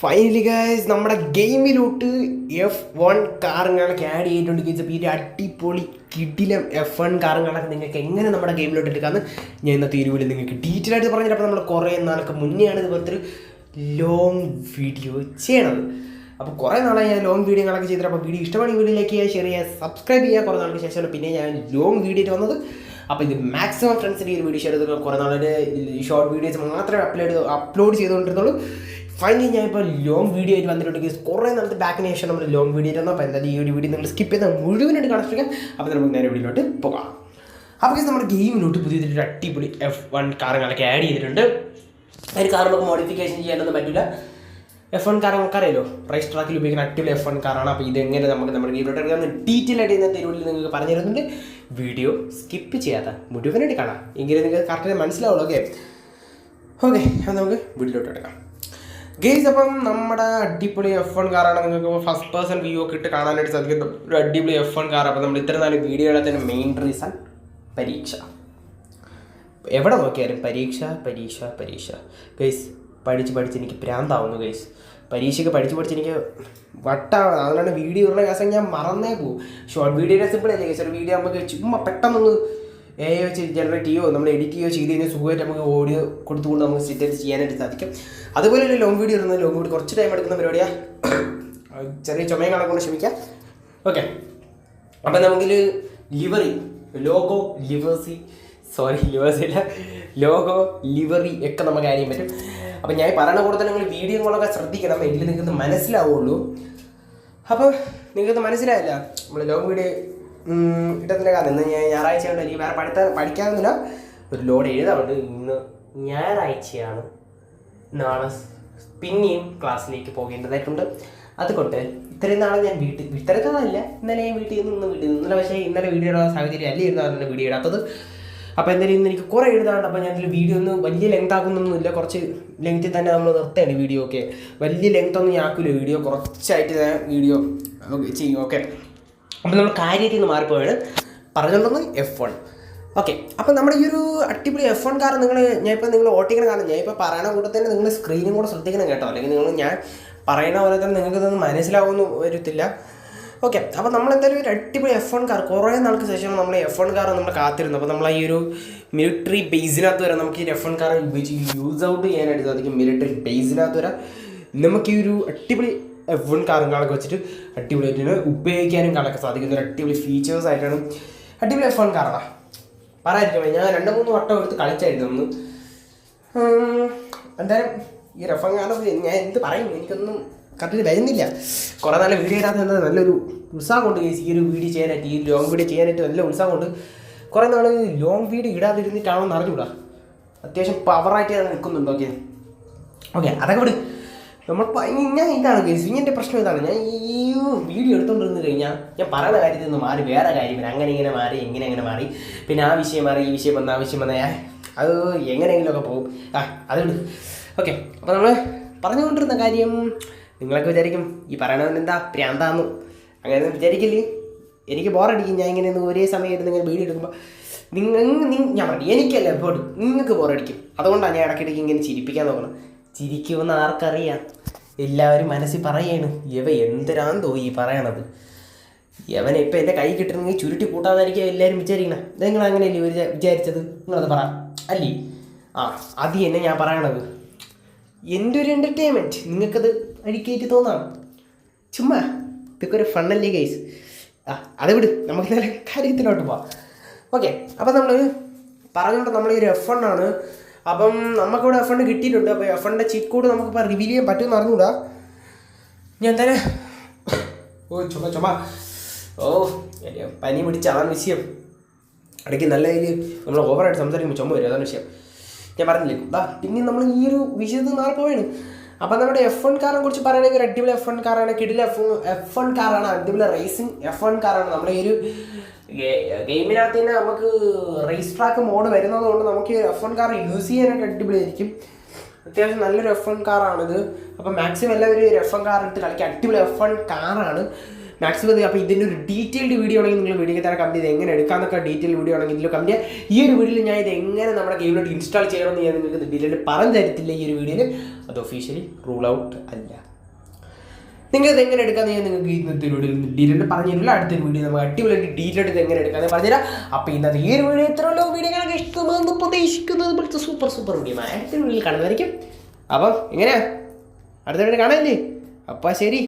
Finally guys നമ്മുടെ ഗെയിമിലോട്ട് F one കാറുകളൊക്കെ ആഡ് ചെയ്തിട്ടുണ്ട് ഗെയിംസ് അപ്പോൾ ഈ അടിപൊളി കിടിലം എഫ് വൺ കാറുകളൊക്കെ നിങ്ങൾക്ക് എങ്ങനെ നമ്മുടെ ഗെയിമിലോട്ട് എടുക്കാമെന്ന് ഞാൻ ഇന്നത്തെ ഇരുവിൽ നിങ്ങൾക്ക് ഡീറ്റെയിൽ ആയിട്ട് പറഞ്ഞിട്ട് അപ്പോൾ നമ്മൾ കുറേ നാളൊക്കെ മുന്നെയാണ് ഇതുപോലത്തെ ഒരു ലോങ് വീഡിയോ ചെയ്യണത്. അപ്പോൾ കുറേ നാളായി ഞാൻ ലോങ് വീഡിയോകളൊക്കെ ചെയ്തിട്ട് അപ്പോൾ വീഡിയോ ഇഷ്ടമാണ് വീഡിയോ ലൈക്ക് ചെയ്യുക ഷെയർ ചെയ്യുക സബ്സ്ക്രൈബ് ചെയ്യുക കുറേ നാൾക്ക് ശേഷമാണ് പിന്നെ ഞാൻ ലോങ് വീഡിയോ വന്നത്. അപ്പോൾ ഇത് മാക്സിമം ഫ്രണ്ട്സിന്റെ ഈ വീഡിയോ ഷെയർ ചെയ്ത് കുറേ നാളുടെ ഷോർട്ട് വീഡിയോസ് മാത്രമേ അപ്ലോഡ് അപ്ലോഡ് ചെയ്തുകൊണ്ടിരുന്നുള്ളൂ. ഫൈനലി ഞാൻ ഇപ്പോൾ ലോങ് വീഡിയോ ആയിട്ട് വന്നിട്ടുണ്ടെങ്കിൽ കുറേ നാളത്തെ ബാക്കിന് ശേഷം നമ്മൾ ലോങ് വീഡിയോ ആയിരുന്നു അപ്പോൾ എന്തായാലും ഈ ഒരു വീഡിയോ നമ്മൾ സ്കിപ്പ് ചെയ്താൽ മുഴുവനായിട്ട് കാണിച്ചിരിക്കാം അപ്പോൾ നമുക്ക് നേരെ വീഡിയോയിലോട്ട് പോകാം. അപ്പോൾ നമ്മൾ ഗെയിമിലോട്ട് പുതിയതൊരു അടിപൊളി എഫ് വൺ കാറുകളൊക്കെ ആഡ് ചെയ്തിട്ടുണ്ട്. ഒരു കാറുകളൊക്കെ മോഡിഫിക്കേഷൻ ചെയ്യാനൊന്നും പറ്റില്ല. എഫ് വൺ കാർ നമുക്ക് അറിയാലോ റൈസ് ട്രാക്കിൽ ഉപയോഗിക്കുന്ന അടിപൊളി എഫ് വൺ കാറാണ്. അപ്പോൾ ഇതെങ്ങനെ നമുക്ക് നമ്മുടെ ഗെയിമിലോട്ട് എടുക്കാമെന്ന് ഡീറ്റെയിൽ ആയിട്ട് ഇന്നത്തെ വീഡിയോയിൽ നിങ്ങൾക്ക് പറഞ്ഞു തരുന്നുണ്ട്. വീഡിയോ സ്കിപ്പ് ചെയ്യാത്ത മുഴുവനായിട്ട് കാണാം. എങ്കിലും നിങ്ങൾക്ക് കറക്റ്റ് മനസ്സിലാവുള്ളൂ ഓക്കെ ഓക്കെ അത് നമുക്ക് വീട്ടിലോട്ട് എടുക്കാം ഗെയ്സ് അപ്പം നമ്മുടെ അടിപൊളി എഫ് വൺ കാറാണ് നിങ്ങൾക്ക് ഫസ്റ്റ് പേഴ്സൺ വ്യൂ ഒക്കെ ഇട്ട് കാണാനായിട്ട് സാധിക്കും. ഒരു അടിപൊളി എഫ് വൺ കാർ അപ്പം നമ്മൾ ഇത്ര നാല് വീഡിയോ തന്നെ മെയിൻ റീസൺ പരീക്ഷ. എവിടെ നോക്കിയാലും പരീക്ഷ പരീക്ഷ പരീക്ഷ. ഗെയ്സ് പഠിച്ച് പഠിച്ച് എനിക്ക് പ്രാന്താവുന്നു ഗെയ്സ് പരീക്ഷയ്ക്ക് പഠിച്ച് പഠിച്ച് എനിക്ക് വട്ടാവണം അതുകൊണ്ടാണ് വീഡിയോ ഇടുന്ന കേസം ഞാൻ മറന്നേ പോകും. ഷോർട്ട് വീഡിയോയുടെ സിമ്പിൾ അല്ലേ ഗെയ്സ് ഒരു വീഡിയോ നമുക്ക് ചുമ്മാ പെട്ടെന്നൊന്ന് എ വെച്ച് ജനറേറ്റ് ചെയ്യുകയോ നമ്മൾ എഡിറ്റ് ചെയ്യുകയോ ചെയ്ത് കഴിഞ്ഞാൽ സുഖമായിട്ട് നമുക്ക് ഓഡിയോ കൊടുത്തുകൊണ്ട് നമുക്ക് സിറ്റേറ്റ് ചെയ്യാനായിട്ട് സാധിക്കും. അതുപോലെ തന്നെ ലോങ് വീഡിയോ ഇടുന്നത് ലോങ് വീഡിയോ കുറച്ച് ടൈം എടുക്കുന്ന പരിപാടിയാ. ചെറിയ ചുമയും കണക്കൊണ്ട് ക്ഷമിക്കാം. ഓക്കെ അപ്പം നമുക്കിൽ ലിവറി ലോഗോ ലിവേഴ്സി സോറി ലിവേഴ്സി അല്ല. ലോഗോ ലിവറി ഒക്കെ നമുക്ക് ചെയ്യാൻ പറ്റും. അപ്പം ഞാൻ പറയുന്ന കൂടെ തന്നെ നിങ്ങൾ വീഡിയോകളൊക്കെ ശ്രദ്ധിക്കണം. എങ്കിൽ നിങ്ങൾക്ക് മനസ്സിലാവുള്ളൂ. അപ്പോൾ നിങ്ങൾക്ക് മനസ്സിലായില്ല. നമ്മൾ ലോങ് വീഡിയോ ഇട്ടത്തിന്റെ കാരണം ഇന്ന് ഞാൻ ഞായറാഴ്ച കൊണ്ട് എനിക്ക് വേറെ പഠിത്തം പഠിക്കാനൊന്നുമില്ല. ഒരു ലോഡ് എഴുതാറുണ്ട്. ഇന്ന് ഞായറാഴ്ചയാണ് നാളെ പിന്നെയും ക്ലാസ്സിലേക്ക് പോകേണ്ടതായിട്ടുണ്ട്. അതുകൊണ്ട് ഇത്രയും നാളെ ഞാൻ വീട്ടിൽ ഇത്രയും നാളല്ല. ഇന്നലെ ഞാൻ വീട്ടിൽ നിന്ന് ഇന്ന് വീട്ടിൽ നിന്ന് ഇന്നലെ പക്ഷേ ഇന്നലെ വീഡിയോ ഇടാൻ സാഹചര്യം അല്ലായിരുന്നു അതുകൊണ്ട് വീഡിയോ ഇടാത്തത്. അപ്പോൾ എന്തായാലും ഇന്ന് എനിക്ക് കുറേ എഴുതാറുണ്ട് അപ്പോൾ ഇതിൽ വീഡിയോ ഒന്നും വലിയ ലെങ്ത് ആക്കുന്നൊന്നുമില്ല കുറച്ച് ലെങ്ത്തിൽ തന്നെ നമ്മൾ നിർത്തുകയാണ് വീഡിയോ ഒക്കെ. വലിയ ലെങ്ത് ഒന്നും ഞാൻ ആക്കില്ല വീഡിയോ കുറച്ചായിട്ട് ഞാൻ വീഡിയോ ചെയ്യും. ഓക്കെ അപ്പോൾ നമ്മൾ കാര്യത്തിൽ നിന്ന് മാറിപ്പോയാണ്. പറഞ്ഞുകൊണ്ടെന്ന് എഫ് വൺ ഓക്കെ അപ്പോൾ നമ്മുടെ ഈ ഒരു അടിപൊളി എഫ് വൺ കാർ നിങ്ങൾ ഞാൻ ഇപ്പോൾ നിങ്ങൾ ഓട്ടിക്കണം കാരണം ഞാൻ ഇപ്പോൾ പറയണ കൂടെ തന്നെ നിങ്ങൾ സ്ക്രീനും കൂടെ ശ്രദ്ധിക്കണം കേട്ടോ. അല്ലെങ്കിൽ നിങ്ങൾ ഞാൻ പറയുന്ന പോലെ തന്നെ നിങ്ങൾക്ക് ഇതൊന്നും മനസ്സിലാവുമെന്ന് വരത്തില്ല ഓക്കെ അപ്പോൾ നമ്മൾ എന്തായാലും ഒരു അടിപൊളി എഫ് വൺ കാർ കുറേ നാൾക്ക് ശേഷമാണ് നമ്മൾ എഫ് വൺ കാർ നമ്മൾ കാത്തിരുന്നു. അപ്പോൾ നമ്മൾ ഈ ഒരു മിലിറ്ററി ബേസിനകത്ത് വരെ നമുക്ക് ഈ എഫ് വൺ കാർ ഉപയോഗിച്ച് യൂസ് ഔട്ട് ചെയ്യാനായിട്ട് സാധിക്കും മിലിറ്ററി ബേസിനകത്ത് വരെ. നമുക്ക് ഈ ഒരു അടിപൊളി എഫ് കാറുകളൊക്കെ വെച്ചിട്ട് അടിപൊളിയായിട്ട് ഉപയോഗിക്കാനും കാണാനൊക്കെ സാധിക്കുന്ന ഒരു അടിപൊളി ഫീച്ചേഴ്സ് ആയിട്ടാണ് അടിപൊളി എഫ് വൺ കാറാണ് പറയാതിരിക്കണേ ഞാൻ രണ്ട് മൂന്ന് വട്ടം എടുത്ത് കളിച്ചായിരുന്നു ഒന്ന് എന്തായാലും ഈ റഫൻ കാലത്ത് ഞാൻ എന്ത് പറയും? എനിക്കൊന്നും കറക്റ്റ് വരുന്നില്ല. കുറേ നല്ല വീഡിയോ ഇടാത്ത എന്താ നല്ലൊരു ഉത്സാഹമുണ്ട് കൊണ്ട് ഈ ഒരു വീഡിയോ ചെയ്യാനായിട്ട് ഈ ലോങ് വീഡിയോ ചെയ്യാനായിട്ട് നല്ല ഉത്സാഹമുണ്ട് കുറേ നാൾ ലോങ് വീഡിയോ ഇടാതിരുന്നിട്ടാണോ എന്ന് അറിഞ്ഞൂടാ അത്യാവശ്യം പവറായിട്ട് ഞാൻ നിൽക്കുന്നുണ്ട് ഓക്കെ ഓക്കെ അതൊക്കെ വിട്. നമ്മൾ ഞാൻ ഇതാണ് കേസ്. പ്രശ്നം ഇതാണ്. ഞാൻ ഈ വീഡിയോ എടുത്തുകൊണ്ടിരുന്നു കഴിഞ്ഞാൽ ഞാൻ പറയുന്ന കാര്യത്തിൽ നിന്ന് മാറി വേറെ കാര്യം. പിന്നെ അങ്ങനെ ഇങ്ങനെ മാറി ഇങ്ങനെ അങ്ങനെ മാറി. പിന്നെ ആ വിഷയം മാറി ഈ വിഷയം വന്ന ആ വിഷയം വന്ന ഞാൻ അത് എങ്ങനെയെങ്കിലുമൊക്കെ പോകും ആ അതുകൊണ്ട് ഓക്കെ അപ്പോൾ നമ്മൾ പറഞ്ഞുകൊണ്ടിരുന്ന കാര്യം നിങ്ങളൊക്കെ വിചാരിക്കും ഈ പറയണവൻ എന്താ പ്രാന്താന്ന്. അങ്ങനെ വിചാരിക്കില്ലേ? എനിക്ക് ബോറടിക്കും ഞാൻ ഇങ്ങനെ ഒരേ സമയം നിങ്ങൾ വീഡിയോ എടുക്കുമ്പോൾ നിങ്ങൾ ഞാൻ പറഞ്ഞു എനിക്കല്ല എപ്പോഴും നിങ്ങൾക്ക് ബോറടിക്കും അതുകൊണ്ടാണ് ഞാൻ ഇടയ്ക്കിടയ്ക്ക് ഇങ്ങനെ ചിരിപ്പിക്കാൻ നോക്കണം ചിരിക്കുമെന്ന് ആർക്കറിയാം? എല്ലാവരും മനസ്സിൽ പറയണു ഇവ എന്തിനാന്തോ ഈ പറയണത്? യവൻ ഇപ്പം എന്റെ കൈ കിട്ടണമെങ്കിൽ ചുരുട്ടി കൂട്ടാന്നായിരിക്കും എല്ലാവരും വിചാരിക്കണം. നിങ്ങൾ അങ്ങനെയല്ലേ ഒരു വിചാരിച്ചത്? നിങ്ങളത് പറ. അല്ലേ? ആ അത് തന്നെ ഞാൻ പറയണത്. എന്റെ ഒരു എന്റർടൈൻമെന്റ് നിങ്ങൾക്കത് അടിക്കേറ്റ് തോന്നാം. ചുമ്മാ ഇതൊക്കെ ഒരു ഫണ്ണല്ലേ കേസ് ആ അത് വിട്. നമുക്ക് നല്ല കാര്യത്തിലോട്ട് പോവാം. ഓക്കെ അപ്പം നമ്മൾ പറഞ്ഞുകൊണ്ട് നമ്മൾ ഒരു എഫ് ആണ്. അപ്പം നമുക്കിവിടെ എഫ് എണ്ണ് കിട്ടിയിട്ടുണ്ട്. അപ്പോൾ എഫ് ചീറ്റ് കോഡ് നമുക്കിപ്പോൾ റിവീൽ ചെയ്യാൻ പറ്റുമെന്ന് അറിഞ്ഞൂടാ ഞാൻ തന്നെ ഓ ചുമ ചുമ ഓ പനി പിടിച്ച അതാണ് വിഷയം. ഇടയ്ക്ക് നല്ല രീതിയിൽ നമ്മൾ ഓവറായിട്ട് സംസാരിക്കുമ്പോൾ ചുമ വരും അതാണ് വിഷയം. ഞാൻ പറഞ്ഞില്ലേ ഇനി നമ്മൾ ഈ ഒരു വിഷയത്തിൽ മാറിപ്പോവാണ് അപ്പം നമ്മുടെ എഫ് വൺ കാറിനെ കുറിച്ച് പറയുകയാണെങ്കിൽ ഒരു അടിപൊളി എഫ് വൺ കാറാണ് കിടിലെ എഫ് എഫ് വൺ കാറാണ് അടിപൊളി റേസിംഗ് എഫ് വൺ കാറാണ് നമ്മുടെ ഈ ഒരു ഗെയിമിനകത്ത് തന്നെ നമുക്ക് റേസ് ട്രാക്ക് മോഡ് വരുന്നത് കൊണ്ട് നമുക്ക് എഫ് വൺ കാർ യൂസ് ചെയ്യാനായിട്ട് അടിപൊളിയായിരിക്കും. അത്യാവശ്യം നല്ലൊരു എഫ് വൺ കാറാണിത് അപ്പം മാക്സിമം എല്ലാവരും ഒരു എഫ് വൺ കാർ ഇട്ട് കളിക്കുക അടിപൊളി എഫ് വൺ കാറാണ് മാക്സിമം അപ്പോൾ ഇതിന്റെ ഒരു ഡീറ്റെയിൽഡ് വീഡിയോ ആണെങ്കിൽ നിങ്ങൾ വീഡിയോ തരാൻ കമ്പനി ഇത് എങ്ങനെ എടുക്കാമെന്നൊക്കെ ഡീറ്റെയിൽ വീഡിയോ ആണെങ്കിൽ ഇതിൽ കമ്പനി ഈ ഒരു വീഡിയോയിൽ ഞാൻ ഇത് എങ്ങനെ നമ്മുടെ ഗെയിമിലോട്ട് ഇൻസ്റ്റാൾ ചെയ്യണമെന്ന് ഞാൻ നിങ്ങൾക്ക് ഡീറ്റെയിൽ പറഞ്ഞു തരത്തില്ല ഈ ഒരു വീഡിയോയിൽ അത് ഒഫീഷ്യലി റൂൾ ഔട്ട് അല്ല. നിങ്ങൾ ഇത് എങ്ങനെ എടുക്കാന്ന് ഞാൻ നിങ്ങൾക്ക് ഇന്നത്തെ വീഡിയോയിൽ ഡീറ്റെയിൽ പറഞ്ഞു തരില്ല. അടുത്തൊരു വീഡിയോ നമുക്ക് അടിപൊളിയായിട്ട് ഡീറ്റെയിൽ ഇത് എങ്ങനെ എടുക്കാന്ന് പറഞ്ഞുതരാം അപ്പോൾ ഇന്നത്തെ ഈ ഒരു വീഡിയോ ഇത്രയുള്ള വീഡിയോ കാണാൻ ഇഷ്ടമെന്ന് പ്രതീക്ഷിക്കുന്നത് പോലത്തെ സൂപ്പർ സൂപ്പർ വീഡിയോ അടുത്ത വീഡിയോയിൽ കാണുന്നതായിരിക്കും. അപ്പം എങ്ങനെയാ? അടുത്ത വീഡിയോ കാണാനില്ലേ അപ്പം ശരി.